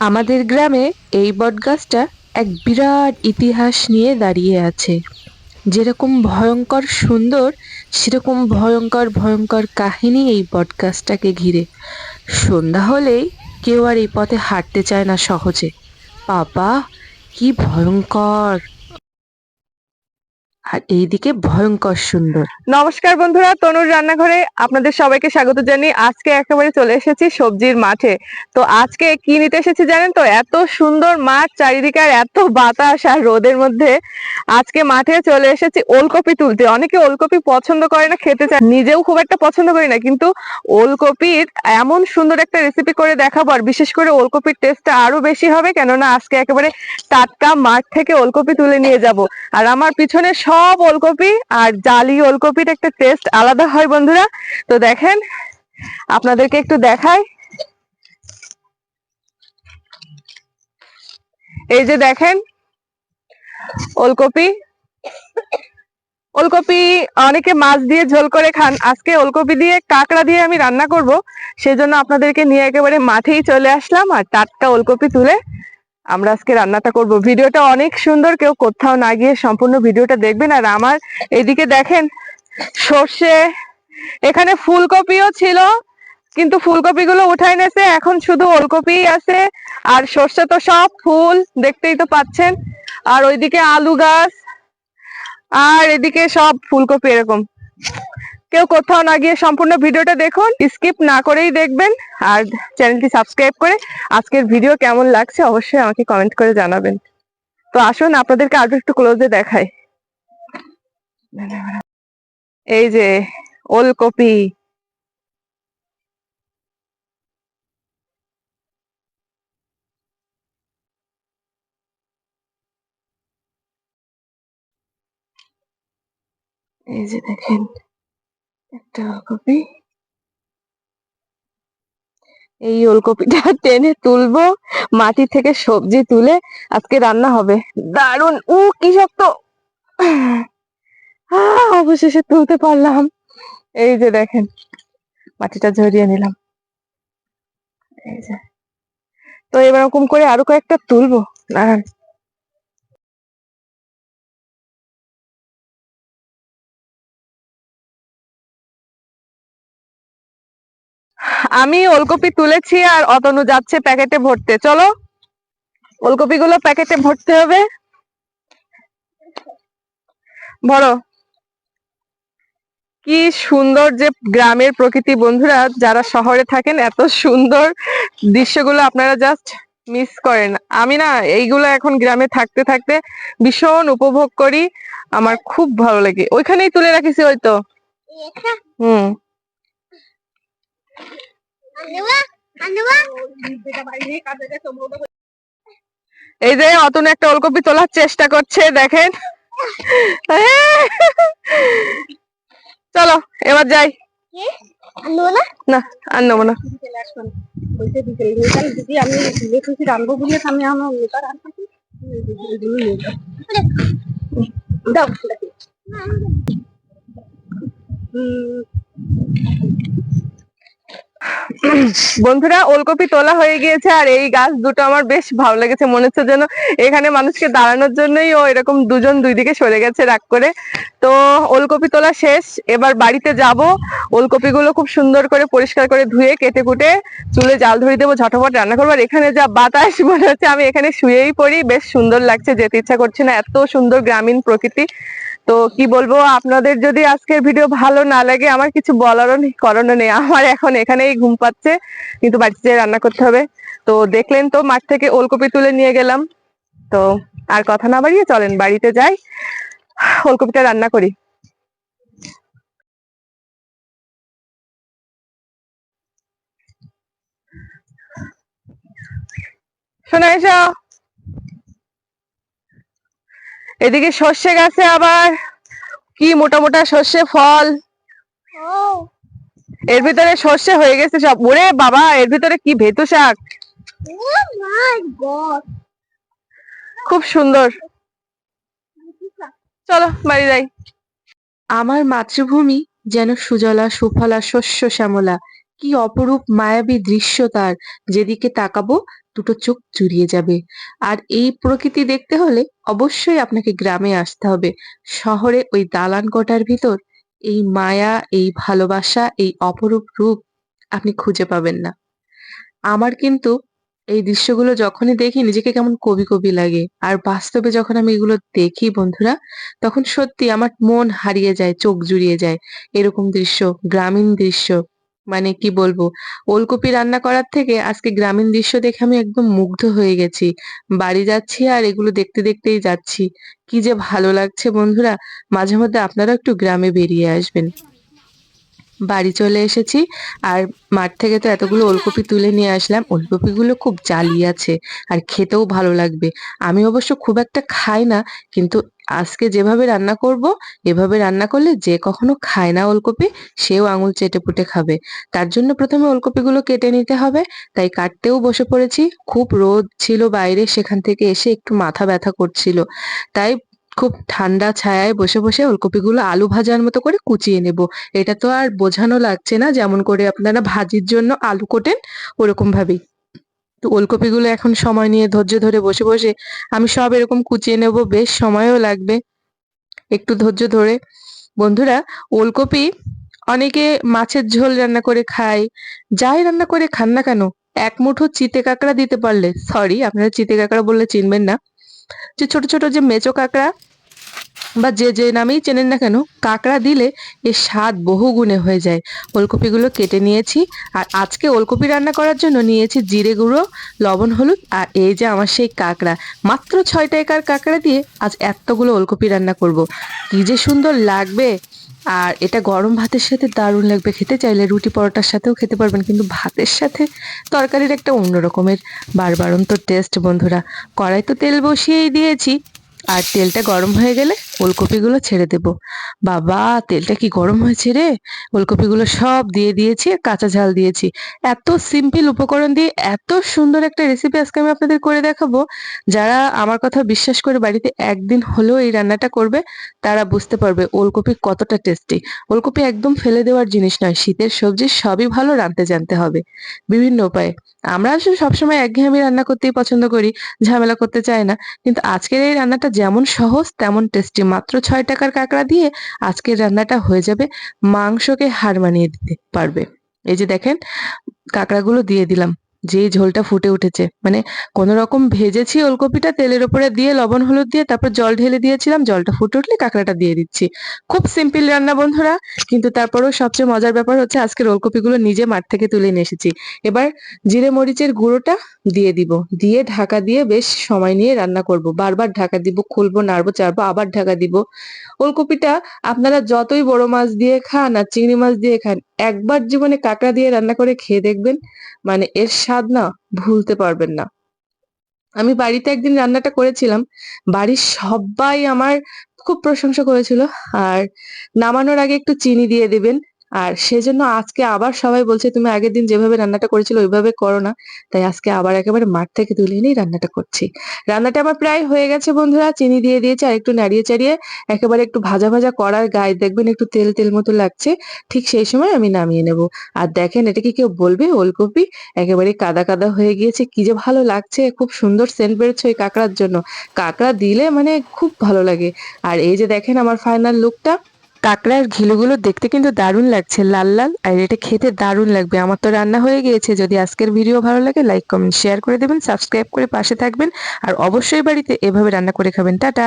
আমাদের গ্রামে এই বটগাছটা এক বিরাট ইতিহাস নিয়ে দাঁড়িয়ে আছে। যেরকম ভয়ঙ্কর সুন্দর, সেরকম ভয়ঙ্কর ভয়ঙ্কর কাহিনী এই বটগাছটাকে ঘিরে। সন্ধ্যা হলেই কেউ আর এই পথে হাঁটতে চায় না সহজে। বাবা, কি ভয়ঙ্কর! আর এইদিকে ভয়ঙ্কর সুন্দর। নমস্কার বন্ধুরা, তনুর রান্নাঘরে আপনাদের সবাইকে স্বাগত জানিয়ে আজকে একেবারে চলে এসেছি সবজির মাঠে। তো আজকে কি নিতে এসেছি জানেন তো? এত সুন্দর মাঠ চারিদিকে আর এত বাতাস আর রোদের মধ্যে। আজকে মাঠে চলে এসেছি ওলকপি তুলতে। অনেকে ওলকপি পছন্দ করে না, খেতে চায় নিজেও খুব একটা পছন্দ করি না, কিন্তু ওলকপির এমন সুন্দর একটা রেসিপি করে দেখাবো। আর বিশেষ করে ওলকপির টেস্টটা আরও বেশি হবে, কেননা আজকে একেবারে টাটকা মাঠ থেকে ওলকপি তুলে নিয়ে যাব। আর আমার পিছনে সব ওলকপি আর জালি ওলকপির একটা টেস্ট আলাদা হয় বন্ধুরা। তো দেখেন, আপনাদেরকে একটু দেখাই। এই যে দেখেন, ওলকপি। ওলকপি অনেকে মাছ দিয়ে ঝোল করে খান। আজকে ওলকপি দিয়ে কাঁকড়া দিয়ে আমি রান্না করব। সেজন্য আপনাদেরকে নিয়ে একেবারে মাঠেই চলে আসলাম আর টাটকা ওলকপি তুলে আমরা আজকে রান্নাটা করব। ভিডিওটা অনেক সুন্দর, কেউ কোথাও না গিয়ে সম্পূর্ণ ভিডিওটা দেখবেন। আর আমার এদিকে দেখেন, সর্ষে, এখানে ফুলকপিও ছিল, কিন্তু ফুলকপিগুলো উঠাই নেছে এখন শুধু ওলকপি আছে, আর সর্ষে তো সব ফুল, দেখতেই তো পাচ্ছেন। আর ওইদিকে আলু গাছ, আর এদিকে সব ফুলকপি এরকম। কেউ কোথাও না গিয়ে সম্পূর্ণ ভিডিওটা দেখুন, স্কিপ না করেই দেখবেন, আর চ্যানেলটি সাবস্ক্রাইব করে আজকের ভিডিও কেমন লাগছে অবশ্যই আমাকে কমেন্ট করে জানাবেন। তো আসুন, আপনাদেরকে আরও একটু ক্লোজে দেখাই। এই যে, ওলকপি। এই যে দেখেন একটা ওলকপি এই ওলকপিটা টেনে তুলবো, মাটি থেকে সবজি তুলে আজকে রান্না হবে। দারুণ উ, কি শক্ত! অবশেষে তুলতে পারলাম। এই যে দেখেন, মাটিটা ঝরিয়ে নিলাম। এই যে। তো এরকম করে আরও কয়েকটা তুলবো। দাঁড়ান আমি ওলকপি তুলেছি আর অতনু যাচ্ছে প্যাকেটে ভরতে। চলো ওলকপি গুলো প্যাকেটে ভরতে হবে। ভরো। কি সুন্দর যে গ্রামের প্রকৃতি বন্ধুরা যারা শহরে থাকেন এত সুন্দর দৃশ্যগুলো আপনারা জাস্ট মিস করেন। আমি না এইগুলো এখন গ্রামে থাকতে থাকতে ভীষণ উপভোগ করি। আমার খুব ভালো লাগে। ওইখানেই তুলে রাখিছি হয়তো। হুম। এই যে অতন একটা ওলকপি তোলার চেষ্টা করছে দেখেন। চলো এবার যাই। না? আর নেব না। দাও বন্ধুরা, ওলকপি তোলা হয়ে গিয়েছে আর এই গাছ দুটো আমার বেশ ভালো লেগেছে। মনে হচ্ছে যেন এখানে মানুষকে দাঁড়ানোর জন্যই ও এরকম দুজন দুই দিকে সরে গেছে রাগ করে। তো ওলকপি তোলা শেষ, এবার বাড়িতে যাব। ওলকপি গুলো খুব সুন্দর করে পরিষ্কার করে ধুয়ে কেটে কুটে চুলে জাল ধরে দেবো, ঝটপট রান্না করব। আর এখানে যা বাতাস, মনে হচ্ছে আমি এখানে শুয়েই পড়ি। বেশ সুন্দর লাগছে, যেতে ইচ্ছা করছে না। এত সুন্দর গ্রামীণ প্রকৃতি। তো কি বলব, আপনাদের যদি আজকের ভিডিও ভালো না লাগে, আমার কিছু বলারও নেই, করারও নেই। আমার এখন এখানেই ঘুম পাচ্ছে, কিন্তু বাড়িতে যেয়ে রান্না করতে হবে। তো দেখলেন তো, মাঠ থেকে ওলকপি তুলে নিয়ে গেলাম। তো আর কথা না বাড়িয়ে চলেন, বাড়িতে যাই, ওলকপিটা রান্না করি। শোনা এসো। এদিকে সর্ষে গাছে আবার কি মোটা মোটা সর্ষে ফল? এর ভিতরে সর্ষে হয়ে গেছে সব। ওরে বাবা এর ভিতরে কি ভেতু শাক? খুব সুন্দর। চলো বাড়ি যাই। আমার মাতৃভূমি যেন সুজলা সুফলা শস্য শ্যামলা। কি অপরূপ মায়াবী দৃশ্য তার। যেদিকে তাকাবো, দুটো চোখ জুড়িয়ে যাবে। আর এই প্রকৃতি দেখতে হলে অবশ্যই আপনাকে গ্রামে আসতে হবে। শহরে ওই দালান কোঠার ভিতর এই মায়া, এই ভালোবাসা, এই অপরূপ রূপ আপনি খুঁজে পাবেন না। আমার কিন্তু এই দৃশ্যগুলো যখনই দেখি নিজেকে কেমন কবি কবি লাগে। আর বাস্তবে যখন আমি এগুলো দেখি বন্ধুরা, তখন সত্যি আমার মন হারিয়ে যায়, চোখ জুড়িয়ে যায়। এরকম দৃশ্য, গ্রামীণ দৃশ্য মানে কি বলব? ওলকপি রান্না করার থেকে আজকে গ্রামীণ দৃশ্য দেখে আমি একদম মুগ্ধ হয়ে গেছি। বাড়ি যাচ্ছি আর এগুলো দেখতে দেখতেই যাচ্ছি। কি যে ভালো লাগছে বন্ধুরা। মাঝে মধ্যে আপনারা একটু গ্রামে বেরিয়ে আসবেন। বাড়ি চলে এসেছি আর মাঠ থেকে তো এতগুলো ওলকপি তুলে নিয়ে আসলাম। ওলকপিগুলো খুব জালি আছে আর খেতেও ভালো লাগবে। আমি অবশ্য খুব একটা খাই না, কিন্তু আজকে যেভাবে রান্না করব, এভাবে রান্না করলে যে কখনো খায় না ওলকপি, সেও আঙুল চেটে পুটে খাবে। তার জন্য প্রথমে ওলকপিগুলো কেটে নিতে হবে। তাই কাটতেও বসে পড়েছি। খুব রোদ ছিল বাইরে, সেখান থেকে এসে একটু মাথা ব্যথা করছিল। তাই খুব ঠান্ডা ছায়ায় বসে বসে ওলকপিগুলো আলু ভাজার মতো করে কুচিয়ে নেব। এটা তো আর বোঝানো লাগছে না, যেমন করে আপনারা ভাজির জন্য আলু কোটেন ওরকম ভাবেই ওলকপিগুলো এখন সময় নিয়ে ধৈর্য ধরে বসে বসে আমি সব এরকম কুচিয়ে নেব, বেশ সময়ও লাগবে। একটু ধৈর্য ধরে। বন্ধুরা, ওলকপি অনেকে মাছের ঝোল রান্না করে খায়, যাই রান্না করে খান না কেন, এক মুঠো চিতে কাঁকড়া দিতে পারলে সরি আপনারা চিতে কাঁকড়া বললে চিনবেন না, যে ছোট ছোট যে মেচো কাঁকড়া বা যে যে নামেই চেনেন না কেন, কাঁকড়া দিলে এর স্বাদ বহু গুণে হয়ে যায়। ওলকপিগুলো কেটে নিয়েছি আর আজকে ওলকপি রান্না করার জন্য নিয়েছি জিরে গুঁড়ো, লবণ হলুদ আর এই যে আমার সেই কাঁকড়া। মাত্র ছয় টাকার কাঁকড়া দিয়ে আজ এতগুলো ওলকপি রান্না করব। কি যে সুন্দর লাগবে। আর এটা গরম ভাতের সাথে দারুণ লাগবে। খেতে চাইলে রুটি পরোটার সাথেও খেতে পারবেন, কিন্তু ভাতের সাথে তরকারির একটা অন্য রকমের বারবারন্ত টেস্ট বন্ধুরা। কড়াই তো তেল বসিয়েই দিয়েছি। আর তেলটা গরম হয়ে গেলে ওলকপিগুলো ছেড়ে দেব। বাবা, তেলটা কি গরম হয়েছে রে? ওলকপিগুলো সব দিয়ে দিয়েছি, কাঁচা ঝাল দিয়েছি। এত সিম্পল উপকরণ দিয়ে এত সুন্দর একটা রেসিপি আজকে আমি আপনাদের করে দেখাবো। যারা আমার কথা বিশ্বাস করে বাড়িতে একদিন হলেও এই রান্নাটা করবে, তারা বুঝতে পারবে ওলকপি কতটা টেস্টি ওলকপি একদম ফেলে দেওয়ার জিনিস নয়, শীতের সবজি সবই ভালো রাঁধতে জানতে হবে। বিভিন্ন উপায়ে। আমরা আসলে সবসময় একঘেয়েমি রান্না করতেই পছন্দ করি, ঝামেলা করতে চাই না। কিন্তু আজকের এই রান্নাটা যেমন সহজ, তেমন টেস্টি মাত্র ছয় টাকার কাঁকড়া দিয়ে আজকের রান্নাটা হয়ে যাবে মাংসকে হার মানিয়ে দিতে পারবে। এই যে দেখেন, কাঁকড়াগুলো দিয়ে দিলাম। যেই ঝোলটা ফুটে উঠেছে। মানে কোন রকম ভেজেছি ওলকপিটা, তেলের উপরে দিয়ে লবণ, হলুদ দিয়ে তারপর জল ঢেলে দিয়েছিলাম, জলটা ফুটে উঠলে কাঁকড়াটা দিয়ে দিচ্ছি। খুব সিম্পল রান্না বন্ধুরা, কিন্তু তারপরেও সবচেয়ে মজার ব্যাপার হচ্ছে আজকের ওলকপিগুলো নিজে মাঠ থেকে তুলে নিয়ে এসেছি। এবার জিরে মরিচের গুঁড়োটা দিয়ে দিব। দিয়ে ঢাকা দিয়ে বেশ সময় নিয়ে রান্না করব। বারবার ঢাকা দিব, খুলবো, নাড়বো, চাড়বো, আবার ঢাকা দিব। ওলকপিটা আপনারা যতই বড় মাছ দিয়ে খান আর চিংড়ি মাছ দিয়ে খান একবার জীবনে কাঁকড়া দিয়ে রান্না করে খেয়ে দেখবেন মানে এর স্বাদ না ভুলতে পারবেন না। আমি বাড়িতে একদিন রান্নাটা করেছিলাম, বাড়ির সবাই আমার খুব প্রশংসা করেছিল। আর নামানোর আগে একটু চিনি দিয়ে দিবেন আর সেজন্য আজকে আবার সবাই বলছে, তুমি আগের দিন যেভাবে রান্নাটা করেছিল, ওইভাবে করো না। তাই আজকে আবার একেবারে মাঠ থেকে তুলে এনেই রান্নাটা করছি। রান্নাটা আমার প্রায় হয়ে গেছে বন্ধুরা, চিনি দিয়ে দিয়েছি আর একটু নাড়িয়ে চাড়িয়ে একেবারে একটু ভাজা ভাজা করার গায়ে দেখবেন একটু তেল তেল মতো লাগছে, ঠিক সেই সময় আমি নামিয়ে নেব। আর দেখেন, এটা কি কেউ বলবে? ওলকপি একেবারে কাদা কাদা হয়ে গিয়েছে, কি যে ভালো লাগছে, খুব সুন্দর সেন্ট বেরোচ্ছে ওই কাঁকড়ার জন্য। কাঁকড়া দিলে মানে খুব ভালো লাগে। আর এই যে দেখেন আমার ফাইনাল লুকটা কাঁকড়ার ঘিলুগুলো দেখতে কিন্তু দারুণ লাগছে, লাল লাল, আর এটা খেতে দারুণ লাগবে। আমার তো রান্না হয়ে গিয়েছে, যদি আজকের ভিডিও ভালো লাগে লাইক কমেন্ট শেয়ার করে দেবেন সাবস্ক্রাইব করে পাশে থাকবেন, আর অবশ্যই বাড়িতে এভাবে রান্না করে খাবেন। টাটা!